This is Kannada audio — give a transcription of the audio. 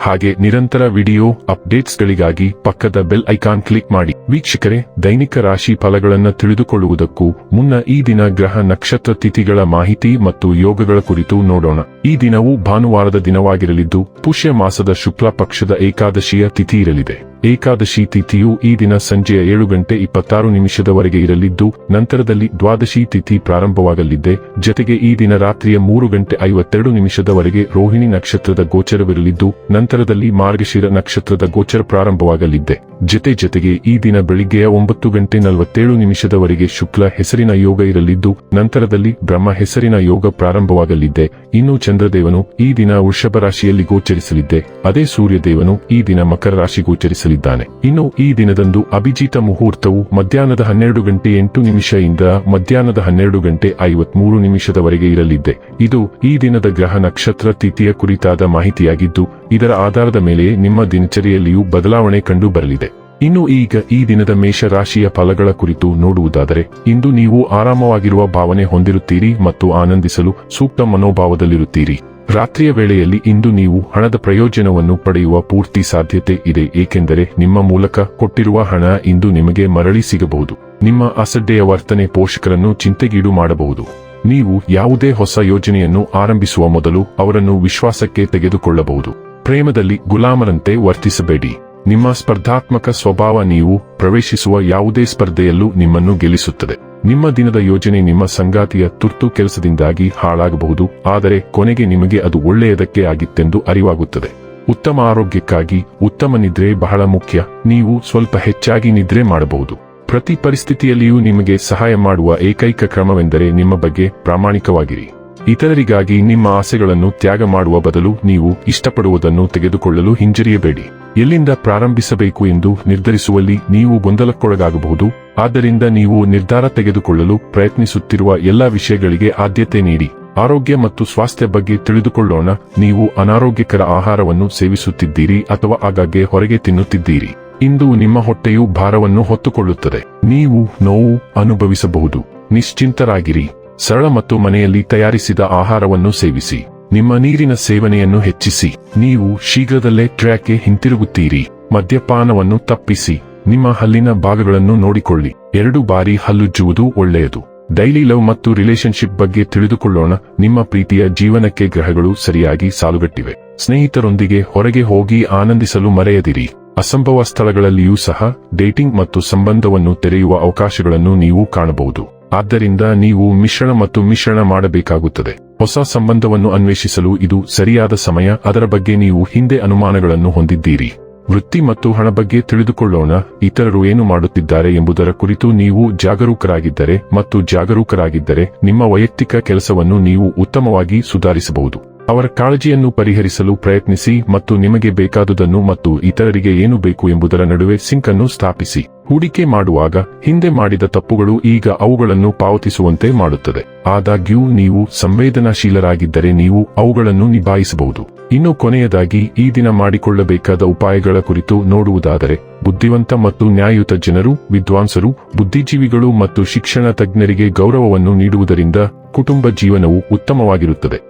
ಹಾಗೆ ನಿರಂತರ ವಿಡಿಯೋ ಅಪ್ಡೇಟ್ಸ್ಗಳಿಗಾಗಿ ಪಕ್ಕದ ಬೆಲ್ ಐಕಾನ್ ಕ್ಲಿಕ್ ಮಾಡಿ. ವೀಕ್ಷಕರೇ, ದೈನಿಕ ರಾಶಿ ಫಲಗಳನ್ನು ತಿಳಿದುಕೊಳ್ಳುವುದಕ್ಕೂ ಮುನ್ನ ಈ ದಿನ ಗ್ರಹ ನಕ್ಷತ್ರ ತಿಥಿಗಳ ಮಾಹಿತಿ ಮತ್ತು ಯೋಗಗಳ ಕುರಿತು ನೋಡೋಣ. ಈ ದಿನವು ಭಾನುವಾರದ ದಿನವಾಗಿರಲಿದ್ದು, ಪುಷ್ಯ ಮಾಸದ ಶುಕ್ಲ ಪಕ್ಷದ ಏಕಾದಶಿಯ ತಿಥಿ ಇರಲಿದೆ. ಏಕಾದಶಿ ತಿಥಿಯು ಈ ದಿನ ಸಂಜೆಯ ಏಳು ಗಂಟೆ ಇಪ್ಪತ್ತಾರು ನಿಮಿಷದವರೆಗೆ ಇರಲಿದ್ದು, ನಂತರದಲ್ಲಿ ದ್ವಾದಶಿ ತಿಥಿ ಪ್ರಾರಂಭವಾಗಲಿದೆ. ಜೊತೆಗೆ ಈ ದಿನ ರಾತ್ರಿಯ ಮೂರು ಗಂಟೆ ಐವತ್ತೆರಡು ನಿಮಿಷದವರೆಗೆ ರೋಹಿಣಿ ನಕ್ಷತ್ರದ ಗೋಚರವಿರಲಿದ್ದು ನಂತರದಲ್ಲಿ ಮಾರ್ಗಶಿರ ನಕ್ಷತ್ರದ ಗೋಚರ ಪ್ರಾರಂಭವಾಗಲಿದ್ದೆ ಜೊತೆ ಜೊತೆಗೆ ಈ ದಿನ ಬೆಳಿಗ್ಗೆಯ ಒಂಬತ್ತು ಗಂಟೆ ನಲವತ್ತೇಳು ನಿಮಿಷದವರೆಗೆ ಶುಕ್ಲ ಹೆಸರಿನ ಯೋಗ ಇರಲಿದ್ದು, ನಂತರದಲ್ಲಿ ಬ್ರಹ್ಮ ಹೆಸರಿನ ಯೋಗ ಪ್ರಾರಂಭವಾಗಲಿದ್ದೆ ಇನ್ನು ಚಂದ್ರದೇವನು ಈ ದಿನ ವೃಷಭ ರಾಶಿಯಲ್ಲಿ ಗೋಚರಿಸಲಿದ್ದೆ ಅದೇ ಸೂರ್ಯದೇವನು ಈ ದಿನ ಮಕರ ರಾಶಿ ಗೋಚರಿಸಲಿದ್ದಾನೆ. ಇನ್ನು ಈ ದಿನದಂದು ಅಭಿಜಿತ ಮುಹೂರ್ತವು ಮಧ್ಯಾಹ್ನದ ಹನ್ನೆರಡು ಗಂಟೆ ಎಂಟು ನಿಮಿಷದಿಂದ ಮಧ್ಯಾಹ್ನದ ಹನ್ನೆರಡು ಗಂಟೆ ಐವತ್ಮೂರು ನಿಮಿಷದವರೆಗೆ ಇರಲಿದ್ದೆ ಇದು ಈ ದಿನದ ಗ್ರಹ ನಕ್ಷತ್ರ ತಿಥಿಯ ಕುರಿತಾದ ಮಾಹಿತಿಯಾಗಿದ್ದು, ಇದರ ಆಧಾರದ ಮೇಲೆ ನಿಮ್ಮ ದಿನಚರಿಯಲ್ಲಿಯೂ ಬದಲಾವಣೆ ಕಂಡು ಬರಲಿದೆ. ಇನ್ನು ಈಗ ಈ ದಿನದ ಮೇಷ ರಾಶಿಯ ಫಲಗಳ ಕುರಿತು ನೋಡುವುದಾದರೆ, ಇಂದು ನೀವು ಆರಾಮವಾಗಿರುವ ಭಾವನೆ ಹೊಂದಿರುತ್ತೀರಿ ಮತ್ತು ಆನಂದಿಸಲು ಸೂಕ್ತ ಮನೋಭಾವದಲ್ಲಿರುತ್ತೀರಿ. ರಾತ್ರಿಯ ವೇಳೆಯಲ್ಲಿ ಇಂದು ನೀವು ಹಣದ ಪ್ರಯೋಜನವನ್ನು ಪಡೆಯುವ ಪೂರ್ತಿ ಸಾಧ್ಯತೆ ಇದೆ, ಏಕೆಂದರೆ ನಿಮ್ಮ ಮೂಲಕ ಕೊಟ್ಟಿರುವ ಹಣ ಇಂದು ನಿಮಗೆ ಮರಳಿ ಸಿಗಬಹುದು. ನಿಮ್ಮ ಅಸಡ್ಡೆಯ ವರ್ತನೆ ಪೋಷಕರನ್ನು ಚಿಂತೆಗೀಡು ಮಾಡಬಹುದು. ನೀವು ಯಾವುದೇ ಹೊಸ ಯೋಜನೆಯನ್ನು ಆರಂಭಿಸುವ ಮೊದಲು ಅವರನ್ನು ವಿಶ್ವಾಸಕ್ಕೆ ತೆಗೆದುಕೊಳ್ಳಬಹುದು. ಪ್ರೇಮದಲ್ಲಿ ಗುಲಾಮರಂತೆ ವರ್ತಿಸಬೇಡಿ. ನಿಮ್ಮ ಸ್ಪರ್ಧಾತ್ಮಕ ಸ್ವಭಾವ ನೀವು ಪ್ರವೇಶಿಸುವ ಯಾವುದೇ ಸ್ಪರ್ಧೆಯಲ್ಲೂ ನಿಮ್ಮನ್ನು ಗೆಲ್ಲಿಸುತ್ತದೆ. ನಿಮ್ಮ ದಿನದ ಯೋಜನೆ ನಿಮ್ಮ ಸಂಗಾತಿಯ ತುರ್ತು ಕೆಲಸದಿಂದಾಗಿ ಹಾಳಾಗಬಹುದು. ಆದರೆ ಕೊನೆಗೆ ನಿಮಗೆ ಅದು ಒಳ್ಳೆಯದಕ್ಕೆ ಆಗಿತ್ತೆಂದು ಅರಿವಾಗುತ್ತದೆ. ಉತ್ತಮ ಆರೋಗ್ಯಕ್ಕಾಗಿ ಉತ್ತಮ ನಿದ್ರೆ ಬಹಳ ಮುಖ್ಯ. ನೀವು ಸ್ವಲ್ಪ ಹೆಚ್ಚಾಗಿ ನಿದ್ರೆ ಮಾಡಬಹುದು. ಪ್ರತಿ ಪರಿಸ್ಥಿತಿಯಲ್ಲಿಯೂ ನಿಮಗೆ ಸಹಾಯ ಮಾಡುವ ಏಕೈಕ ಕ್ರಮವೆಂದರೆ ನಿಮ್ಮ ಬಗ್ಗೆ ಪ್ರಾಮಾಣಿಕವಾಗಿರಿ. ಇತರರಿಗಾಗಿ ನಿಮ್ಮ ಆಸೆಗಳನ್ನು ತ್ಯಾಗ ಮಾಡುವ ಬದಲು ನೀವು ಇಷ್ಟಪಡುವುದನ್ನು ತೆಗೆದುಕೊಳ್ಳಲು ಹಿಂಜರಿಯಬೇಡಿ. ಎಲ್ಲಿಂದ ಪ್ರಾರಂಭಿಸಬೇಕು ಎಂದು ನಿರ್ಧರಿಸುವಲ್ಲಿ ನೀವು ಗೊಂದಲಕ್ಕೊಳಗಾಗಬಹುದು. ಆದ್ದರಿಂದ ನೀವು ನಿರ್ಧಾರ ತೆಗೆದುಕೊಳ್ಳಲು ಪ್ರಯತ್ನಿಸುತ್ತಿರುವ ಎಲ್ಲಾ ವಿಷಯಗಳಿಗೆ ಆದ್ಯತೆ ನೀಡಿ. ಆರೋಗ್ಯ ಮತ್ತು ಸ್ವಾಸ್ಥ್ಯ ಬಗ್ಗೆ ತಿಳಿದುಕೊಳ್ಳೋಣ. ನೀವು ಅನಾರೋಗ್ಯಕರ ಆಹಾರವನ್ನು ಸೇವಿಸುತ್ತಿದ್ದೀರಿ ಅಥವಾ ಆಗಾಗ್ಗೆ ಹೊರಗೆ ತಿನ್ನುತ್ತಿದ್ದೀರಿ. ಇಂದು ನಿಮ್ಮ ಹೊಟ್ಟೆಯು ಭಾರವನ್ನು ಹೊತ್ತುಕೊಳ್ಳುತ್ತದೆ. ನೀವು ನೋವು ಅನುಭವಿಸಬಹುದು. ನಿಶ್ಚಿಂತರಾಗಿರಿ. ಸರಳ ಮತ್ತು ಮನೆಯಲ್ಲಿ ತಯಾರಿಸಿದ ಆಹಾರವನ್ನು ಸೇವಿಸಿ. ನಿಮ್ಮ ನೀರಿನ ಸೇವನೆಯನ್ನು ಹೆಚ್ಚಿಸಿ. ನೀವು ಶೀಘ್ರದಲ್ಲೇ ಟ್ರ್ಯಾಕ್ಗೆ ಹಿಂತಿರುಗುತ್ತೀರಿ. ಮದ್ಯಪಾನವನ್ನು ತಪ್ಪಿಸಿ. ನಿಮ್ಮ ಹಲ್ಲಿನ ಭಾಗಗಳನ್ನು ನೋಡಿಕೊಳ್ಳಿ. ಎರಡು ಬಾರಿ ಹಲ್ಲುಜ್ಜುವುದು ಒಳ್ಳೆಯದು. ಡೈಲಿ ಲವ್ ಮತ್ತು ರಿಲೇಶನ್ಶಿಪ್ ಬಗ್ಗೆ ತಿಳಿದುಕೊಳ್ಳೋಣ. ನಿಮ್ಮ ಪ್ರೀತಿಯ ಜೀವನಕ್ಕೆ ಗ್ರಹಗಳು ಸರಿಯಾಗಿ ಸಾಲುಗಟ್ಟಿವೆ. ಸ್ನೇಹಿತರೊಂದಿಗೆ ಹೊರಗೆ ಹೋಗಿ ಆನಂದಿಸಲು ಮರೆಯದಿರಿ. ಅಸಂಭವ ಸ್ಥಳಗಳಲ್ಲಿಯೂ ಸಹ ಡೇಟಿಂಗ್ ಮತ್ತು ಸಂಬಂಧವನ್ನು ತೆರೆಯುವ ಅವಕಾಶಗಳನ್ನು ನೀವು ಕಾಣಬಹುದು. ಆದ್ದರಿಂದ ನೀವು ಮಿಶ್ರಣ ಮತ್ತು ಮಿಶ್ರಣ ಮಾಡಬೇಕಾಗುತ್ತದೆ. ಹೊಸ ಸಂಬಂಧವನ್ನು ಅನ್ವೇಷಿಸಲು ಇದು ಸರಿಯಾದ ಸಮಯ. ಅದರ ಬಗ್ಗೆ ನೀವು ಹಿಂದೆ ಅನುಮಾನಗಳನ್ನು ಹೊಂದಿದ್ದೀರಿ. ವೃತ್ತಿ ಮತ್ತು ಹಣ ಬಗ್ಗೆ ತಿಳಿದುಕೊಳ್ಳೋಣ. ಇತರರು ಏನು ಮಾಡುತ್ತಿದ್ದಾರೆ ಎಂಬುದರ ಕುರಿತು ನೀವು ಜಾಗರೂಕರಾಗಿದ್ದರೆ ಮತ್ತು ಜಾಗರೂಕರಾಗಿದ್ದರೆ ನಿಮ್ಮ ವೈಯಕ್ತಿಕ ಕೆಲಸವನ್ನು ನೀವು ಉತ್ತಮವಾಗಿ ಸುಧಾರಿಸಬಹುದು. ಅವರ ಕಾಳಜಿಯನ್ನು ಪರಿಹರಿಸಲು ಪ್ರಯತ್ನಿಸಿ ಮತ್ತು ನಿಮಗೆ ಬೇಕಾದುದನ್ನು ಮತ್ತು ಇತರರಿಗೆ ಏನು ಬೇಕು ಎಂಬುದರ ನಡುವೆ ಸಿಂಕ್ ಅನ್ನು ಸ್ಥಾಪಿಸಿ. ಹೂಡಿಕೆ ಮಾಡುವಾಗ ಹಿಂದೆ ಮಾಡಿದ ತಪ್ಪುಗಳು ಈಗ ಅವುಗಳನ್ನು ಪಾವತಿಸುವಂತೆ ಮಾಡುತ್ತದೆ. ಆದಾಗ್ಯೂ ನೀವು ಸಂವೇದನಾಶೀಲರಾಗಿದ್ದರೆ ನೀವು ಅವುಗಳನ್ನು ನಿಭಾಯಿಸಬಹುದು. ಇನ್ನು ಕೊನೆಯದಾಗಿ ಈ ದಿನ ಮಾಡಿಕೊಳ್ಳಬೇಕಾದ ಉಪಾಯಗಳ ಕುರಿತು ನೋಡುವುದಾದರೆ, ಬುದ್ಧಿವಂತ ಮತ್ತು ನ್ಯಾಯಯುತ ಜನರು, ವಿದ್ವಾಂಸರು, ಬುದ್ಧಿಜೀವಿಗಳು ಮತ್ತು ಶಿಕ್ಷಣ ತಜ್ಞರಿಗೆ ಗೌರವವನ್ನು ನೀಡುವುದರಿಂದ ಕುಟುಂಬ ಜೀವನವು ಉತ್ತಮವಾಗಿರುತ್ತದೆ.